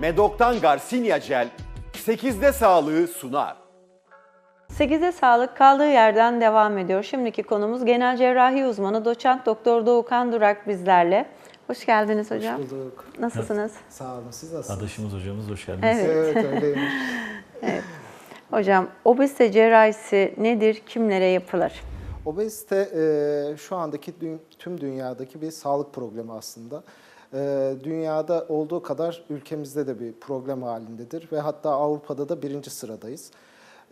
Medok'tan Garcinia Gel 8'de sağlığı sunar. 8'e sağlık kaldığı yerden devam ediyor. Şimdiki konumuz genel cerrahi uzmanı doçent doktor Doğukan Durak bizlerle. Hoş geldiniz hocam. Hoş bulduk. Nasılsınız? Sağ olun. Siz nasılsınız? Adaşımız hocamız hoş geldiniz. Evet. Evet öyleymiş. Hocam obezite cerrahisi nedir? Kimlere yapılır? Obezite e, şu andaki tüm dünyadaki bir sağlık problemi aslında. E, dünyada olduğu kadar ülkemizde de bir problem halindedir ve hatta Avrupa'da da birinci sıradayız.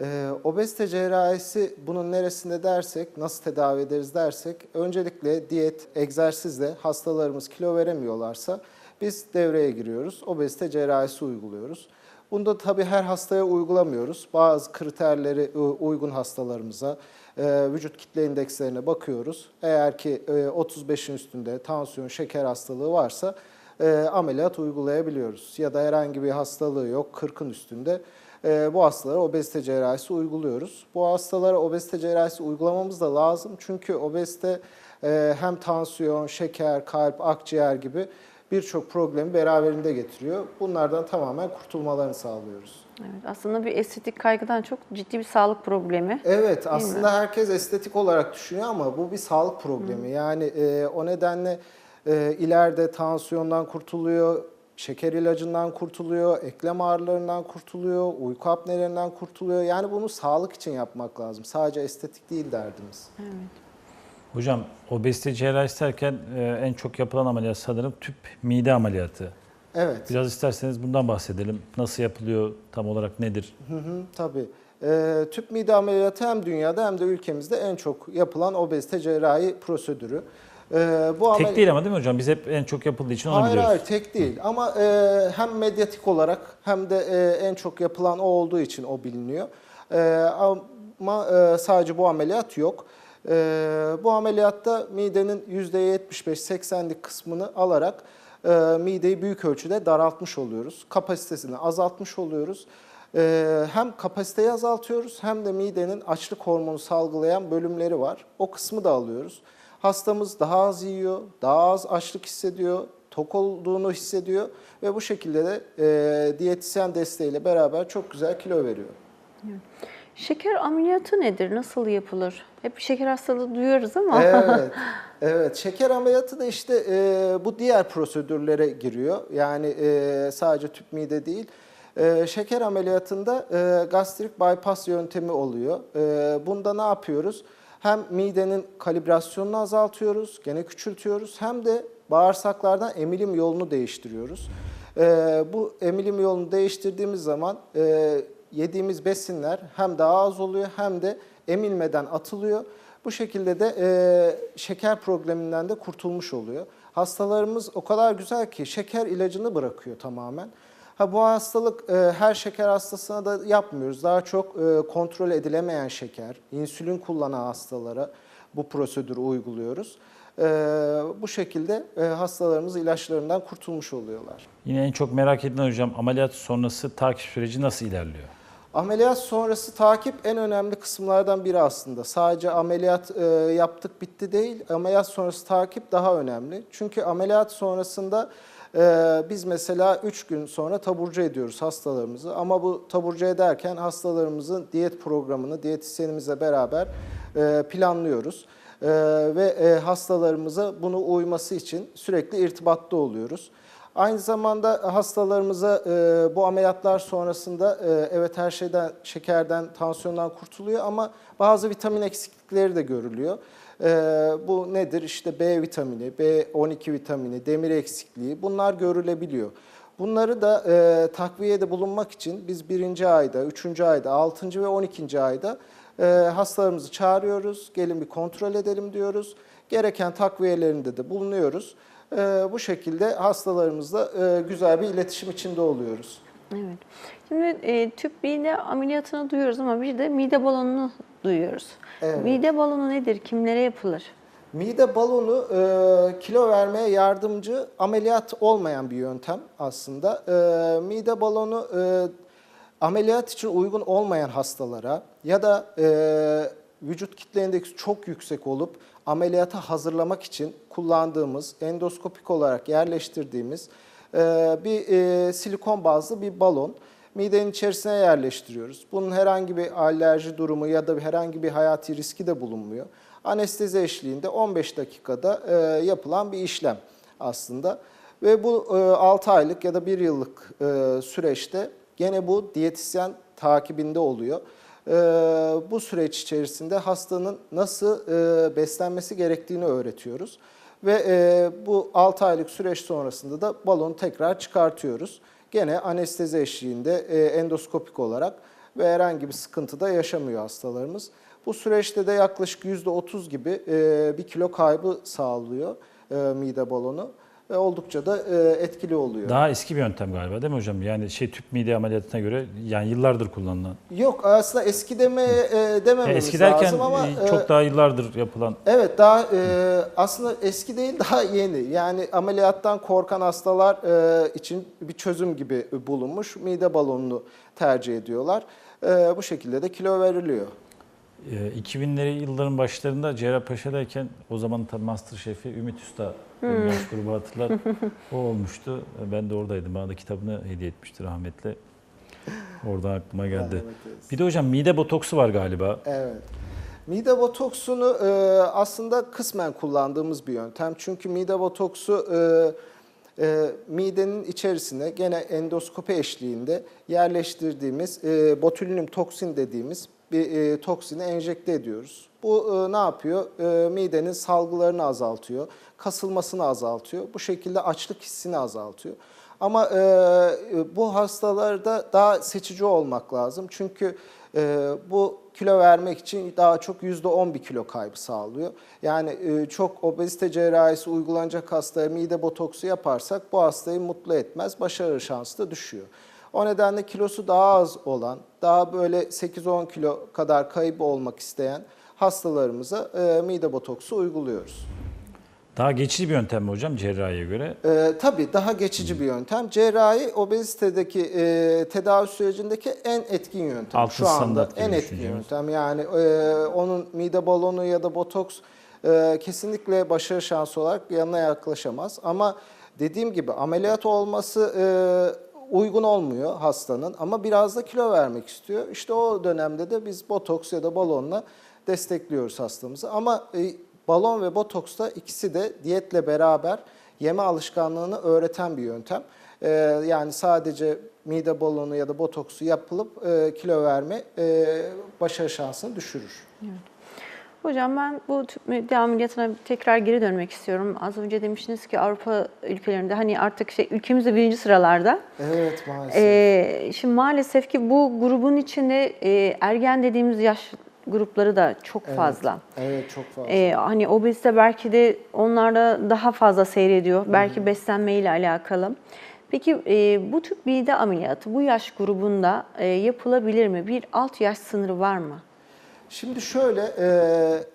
E, obezite cerrahisi bunun neresinde dersek, nasıl tedavi ederiz dersek, öncelikle diyet, egzersizle hastalarımız kilo veremiyorlarsa biz devreye giriyoruz. Obezite cerrahisi uyguluyoruz. Bunda tabii her hastaya uygulamıyoruz. Bazı kriterleri e, uygun hastalarımıza, e, vücut kitle indekslerine bakıyoruz. Eğer ki e, 35'in üstünde tansiyon, şeker hastalığı varsa e, ameliyat uygulayabiliyoruz. Ya da herhangi bir hastalığı yok, 40'ın üstünde e, bu hastalara obezite cerrahisi uyguluyoruz. Bu hastalara obezite cerrahisi uygulamamız da lazım. Çünkü obezite e, hem tansiyon, şeker, kalp, akciğer gibi birçok problemi beraberinde getiriyor. Bunlardan tamamen kurtulmalarını sağlıyoruz. Evet, aslında bir estetik kaygıdan çok ciddi bir sağlık problemi. Evet aslında herkes estetik olarak düşünüyor ama bu bir sağlık problemi. Yani e, o nedenle e, ileride tansiyondan kurtuluyor, şeker ilacından kurtuluyor, eklem ağrılarından kurtuluyor, uyku apnelerinden kurtuluyor. Yani bunu sağlık için yapmak lazım. Sadece estetik değil derdimiz. Hocam obezite cerrahisi derken e, en çok yapılan ameliyat sanırım tüp mide ameliyatı. Evet. Biraz isterseniz bundan bahsedelim. Nasıl yapılıyor, tam olarak nedir? Hı hı, tabii. Ee, tüp mide ameliyatı hem dünyada hem de ülkemizde en çok yapılan obezite cerrahi prosedürü. Ee, bu Tek amel- değil ama değil mi hocam? Biz hep en çok yapıldığı için onu Hayır biliyoruz. hayır tek değil ama e, hem medyatik olarak hem de e, en çok yapılan o olduğu için o biliniyor. E, ama e, sadece bu ameliyat yok. E, bu ameliyatta midenin %75-80'lik kısmını alarak e, mideyi büyük ölçüde daraltmış oluyoruz. Kapasitesini azaltmış oluyoruz. E, hem kapasiteyi azaltıyoruz hem de midenin açlık hormonu salgılayan bölümleri var. O kısmı da alıyoruz. Hastamız daha az yiyor, daha az açlık hissediyor, tok olduğunu hissediyor ve bu şekilde de e, diyetisyen desteğiyle beraber çok güzel kilo veriyor. Şeker ameliyatı nedir? Nasıl yapılır? Hep şeker hastalığı duyuyoruz ama. Evet, evet. Şeker ameliyatı da işte e, bu diğer prosedürlere giriyor. Yani e, sadece tüp mide değil. E, şeker ameliyatında e, gastrik bypass yöntemi oluyor. E, bunda ne yapıyoruz? Hem midenin kalibrasyonunu azaltıyoruz, gene küçültüyoruz. Hem de bağırsaklardan emilim yolunu değiştiriyoruz. E, bu emilim yolunu değiştirdiğimiz zaman e, yediğimiz besinler hem daha az oluyor hem de emilmeden atılıyor. Bu şekilde de e, şeker probleminden de kurtulmuş oluyor. Hastalarımız o kadar güzel ki şeker ilacını bırakıyor tamamen. Ha bu hastalık e, her şeker hastasına da yapmıyoruz. Daha çok e, kontrol edilemeyen şeker, insülin kullanan hastalara bu prosedürü uyguluyoruz. E, bu şekilde e, hastalarımız ilaçlarından kurtulmuş oluyorlar. Yine en çok merak edilen hocam ameliyat sonrası takip süreci nasıl ilerliyor? Ameliyat sonrası takip en önemli kısımlardan biri aslında. Sadece ameliyat e, yaptık bitti değil, ameliyat sonrası takip daha önemli. Çünkü ameliyat sonrasında e, biz mesela 3 gün sonra taburcu ediyoruz hastalarımızı. Ama bu taburcu ederken hastalarımızın diyet programını diyetisyenimizle beraber e, planlıyoruz. E, ve e, hastalarımıza bunu uyması için sürekli irtibatta oluyoruz. Aynı zamanda hastalarımıza e, bu ameliyatlar sonrasında e, evet her şeyden, şekerden, tansiyondan kurtuluyor ama bazı vitamin eksiklikleri de görülüyor. E, bu nedir? İşte B vitamini, B12 vitamini, demir eksikliği bunlar görülebiliyor. Bunları da e, takviyede bulunmak için biz birinci ayda, üçüncü ayda, altıncı ve on ikinci ayda e, hastalarımızı çağırıyoruz. Gelin bir kontrol edelim diyoruz. Gereken takviyelerinde de bulunuyoruz. E, bu şekilde hastalarımızla e, güzel bir iletişim içinde oluyoruz. Evet. Şimdi e, tüp mide ameliyatını duyuyoruz ama bir de mide balonunu duyuyoruz. Evet. Mide balonu nedir? Kimlere yapılır? Mide balonu e, kilo vermeye yardımcı ameliyat olmayan bir yöntem aslında. E, mide balonu e, ameliyat için uygun olmayan hastalara ya da e, vücut kitle indeksi çok yüksek olup ameliyata hazırlamak için kullandığımız endoskopik olarak yerleştirdiğimiz e, bir e, silikon bazlı bir balon midenin içerisine yerleştiriyoruz. Bunun herhangi bir alerji durumu ya da herhangi bir hayati riski de bulunmuyor. Anestezi eşliğinde 15 dakikada e, yapılan bir işlem aslında. Ve bu e, 6 aylık ya da 1 yıllık süreçte gene bu diyetisyen takibinde oluyor. E, bu süreç içerisinde hastanın nasıl e, beslenmesi gerektiğini öğretiyoruz. Ve e, bu 6 aylık süreç sonrasında da balonu tekrar çıkartıyoruz. Gene anestezi eşliğinde e, endoskopik olarak ve herhangi bir sıkıntı da yaşamıyor hastalarımız. Bu süreçte de yaklaşık %30 gibi bir kilo kaybı sağlıyor mide balonu oldukça da e, etkili oluyor. Daha eski bir yöntem galiba değil mi hocam? Yani şey tüp mide ameliyatına göre yani yıllardır kullanılan. Yok aslında eski deme e, demememiz eski derken lazım ama e, e, çok daha yıllardır yapılan. Evet daha e, aslında eski değil daha yeni. Yani ameliyattan korkan hastalar e, için bir çözüm gibi bulunmuş. Mide balonunu tercih ediyorlar. E, bu şekilde de kilo veriliyor. E, 2000'leri yılların başlarında Cerrahpaşa'dayken o zaman tabii master şefi Ümit Usta yaş grubu hatırlar. o olmuştu. Ben de oradaydım. Bana da kitabını hediye etmişti rahmetli. Oradan aklıma geldi. Bir de hocam mide botoksu var galiba. Evet. Mide botoksunu e, aslında kısmen kullandığımız bir yöntem. Çünkü mide botoksu e, e, midenin içerisine gene endoskopi eşliğinde yerleştirdiğimiz e, botulinum toksin dediğimiz bir e, toksini enjekte ediyoruz. Bu e, ne yapıyor? E, midenin salgılarını azaltıyor, kasılmasını azaltıyor. Bu şekilde açlık hissini azaltıyor. Ama e, bu hastalarda daha seçici olmak lazım. Çünkü e, bu kilo vermek için daha çok %10 bir kilo kaybı sağlıyor. Yani e, çok obezite cerrahisi uygulanacak hastaya mide botoksu yaparsak bu hastayı mutlu etmez, başarı şansı da düşüyor. O nedenle kilosu daha az olan, daha böyle 8-10 kilo kadar kaybı olmak isteyen hastalarımıza e, mide botoksu uyguluyoruz. Daha geçici bir yöntem mi hocam cerrahiye göre? Ee, tabii daha geçici bir yöntem. Cerrahi obezitedeki e, tedavi sürecindeki en etkin yöntem. Altın Şu anda en etkin yöntem. Yani e, onun mide balonu ya da botoks e, kesinlikle başarı şansı olarak yanına yaklaşamaz. Ama dediğim gibi ameliyat olması e, uygun olmuyor hastanın ama biraz da kilo vermek istiyor. İşte o dönemde de biz botoks ya da balonla destekliyoruz hastamızı. Ama e, balon ve botoks da ikisi de diyetle beraber yeme alışkanlığını öğreten bir yöntem. E, yani sadece mide balonu ya da botoksu yapılıp e, kilo verme e, başarı şansını düşürür. Hocam ben bu tüp mide ameliyatına tekrar geri dönmek istiyorum. Az önce demiştiniz ki Avrupa ülkelerinde hani artık şey ülkemizde birinci sıralarda. Evet maalesef. Ee, şimdi maalesef ki bu grubun içinde e, ergen dediğimiz yaş grupları da çok Evet. fazla. Evet çok fazla. Ee, hani obezite belki de onlarda daha fazla seyrediyor. Belki beslenmeyle alakalı. Peki e, bu tip mide ameliyatı bu yaş grubunda e, yapılabilir mi? Bir alt yaş sınırı var mı? Şimdi şöyle, e,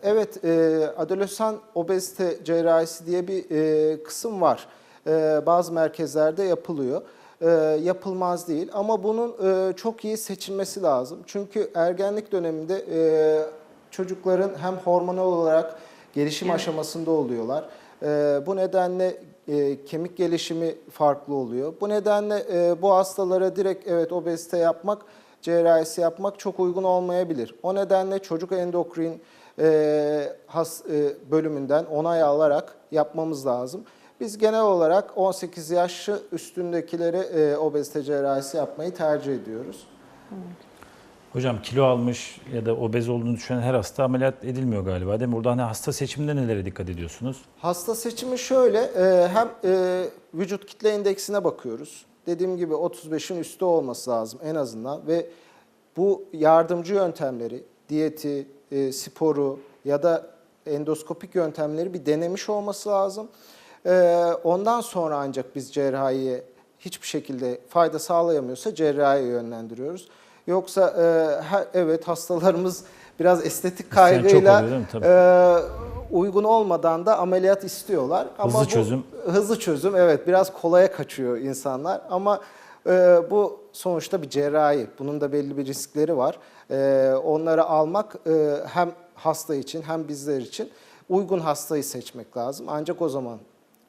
evet e, adolesan obezite cerrahisi diye bir e, kısım var. E, bazı merkezlerde yapılıyor. E, yapılmaz değil ama bunun e, çok iyi seçilmesi lazım. Çünkü ergenlik döneminde e, çocukların hem hormonal olarak gelişim Evet. aşamasında oluyorlar. E, bu nedenle e, kemik gelişimi farklı oluyor. Bu nedenle e, bu hastalara direkt evet obezite yapmak cerrahisi yapmak çok uygun olmayabilir. O nedenle çocuk endokrin e, has, e, bölümünden onay alarak yapmamız lazım. Biz genel olarak 18 yaş üstündekilere e, obezite cerrahisi yapmayı tercih ediyoruz. Hocam kilo almış ya da obez olduğunu düşünen her hasta ameliyat edilmiyor galiba değil mi? Burada hani hasta seçiminde nelere dikkat ediyorsunuz? Hasta seçimi şöyle, e, hem e, vücut kitle indeksine bakıyoruz. Dediğim gibi 35'in üstü olması lazım en azından ve bu yardımcı yöntemleri, diyeti, e, sporu ya da endoskopik yöntemleri bir denemiş olması lazım. E, ondan sonra ancak biz cerrahiye hiçbir şekilde fayda sağlayamıyorsa cerrahiye yönlendiriyoruz. Yoksa e, her- evet hastalarımız biraz estetik İsteyen çok kaygıyla oluyor uygun olmadan da ameliyat istiyorlar. Hızlı bu- çözüm. Hızlı çözüm evet biraz kolaya kaçıyor insanlar ama e, bu sonuçta bir cerrahi. Bunun da belli bir riskleri var. E, onları almak e, hem hasta için hem bizler için uygun hastayı seçmek lazım. Ancak o zaman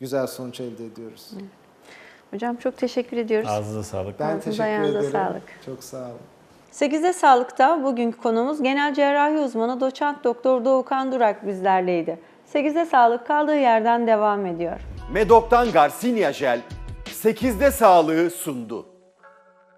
güzel sonuç elde ediyoruz. Hocam çok teşekkür ediyoruz. Ağzınıza sağlık. Ben Ağzınıza, teşekkür ederim. sağlık. Çok sağ olun. 8'de Sağlık'ta bugünkü konumuz genel cerrahi uzmanı doçent doktor Doğukan Durak bizlerleydi. 8'de Sağlık kaldığı yerden devam ediyor. Medok'tan Garcinia Jel 8'de sağlığı sundu.